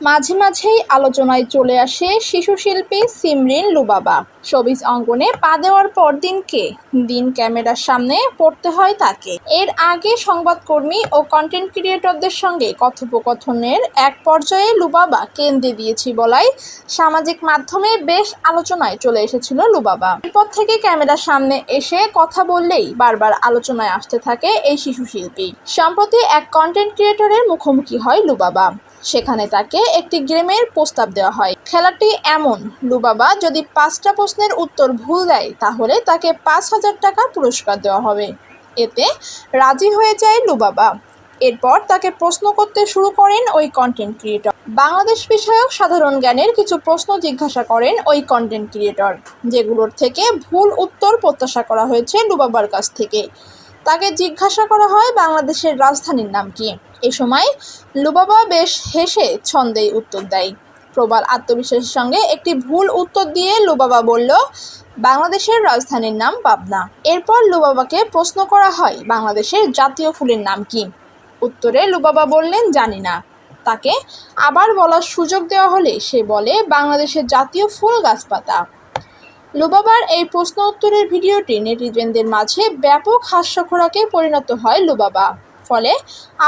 মাঝে মাঝেই আলোচনায় চলে আসে শিশু শিল্পী সিমরিন লুবাবা। শোবিজ অঙ্গনে পা দেওয়ার পর দিনকে দিন ক্যামেরার সামনে পড়তে হয় তাকে। এর আগে সংবাদকর্মী ও কন্টেন্ট ক্রিয়েটরদের সঙ্গে কথোপকথনের এক পর্যায়ে লুবাবা কেন্দ্রে দিয়েছি বলাই সামাজিক মাধ্যমে বেশ আলোচনায় চলে এসেছিল লুবাবা। এরপর থেকে ক্যামেরার সামনে এসে কথা বললেই বারবার আলোচনায় আসতে থাকে এই শিশু শিল্পী সম্প্রতি এক কন্টেন্ট ক্রিয়েটরের মুখোমুখি হয় লুবাবা। সেখানে তাকে একটি গেমের প্রস্তাব দেওয়া হয়। খেলাটি এমন, লুবাবা যদি পাঁচটা প্রশ্নের উত্তর ভুল দেয়, তাহলে তাকে পাঁচ হাজার টাকা পুরস্কার দেওয়া হবে। এতে রাজি হয়ে যায় লুবাবা। এরপর তাকে প্রশ্ন করতে শুরু করেন ওই কন্টেন্ট ক্রিয়েটর বাংলাদেশ বিষয়ক সাধারণ জ্ঞানের কিছু প্রশ্ন জিজ্ঞাসা করেন ওই কন্টেন্ট ক্রিয়েটর যেগুলোর থেকে ভুল উত্তর প্রত্যাশা করা হয়েছে লুবাবার কাছ থেকে। তাকে জিজ্ঞাসা করা হয় বাংলাদেশের রাজধানীর নাম কি। এ সময় লুবাবা বেশ হেসে ছন্দেই উত্তর দেয়। প্রবল আত্মবিশ্বাসের সঙ্গে একটি ভুল উত্তর দিয়ে লুবাবা বলল, বাংলাদেশের রাজধানীর নাম পাবনা। এরপর লুবাবাকে প্রশ্ন করা হয়, বাংলাদেশের জাতীয় ফুলের নাম কি? উত্তরে লুবাবা বললেন, জানি না। তাকে আবার বলার সুযোগ দেওয়া হলে সে বলে, বাংলাদেশের জাতীয় ফুল গাছপাতা। লুবাবার এই প্রশ্ন উত্তরের ভিডিওটি নেটিজেনদের মাঝে ব্যাপক হাস্যখোরাকে পরিণত হয় লুবাবা। ফলে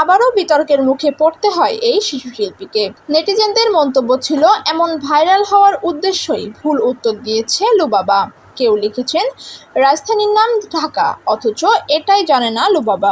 আবারও বিতর্কের মুখে পড়তে হয় এই শিশু শিল্পীকে নেটিজেনদের মন্তব্য ছিল, এমন ভাইরাল হওয়ার উদ্দেশ্যই ভুল উত্তর দিয়েছে লুবাবা। কেউ লিখেছেন, রাজধানীর নাম ঢাকা, অথচ এটাই জানে না লুবাবা।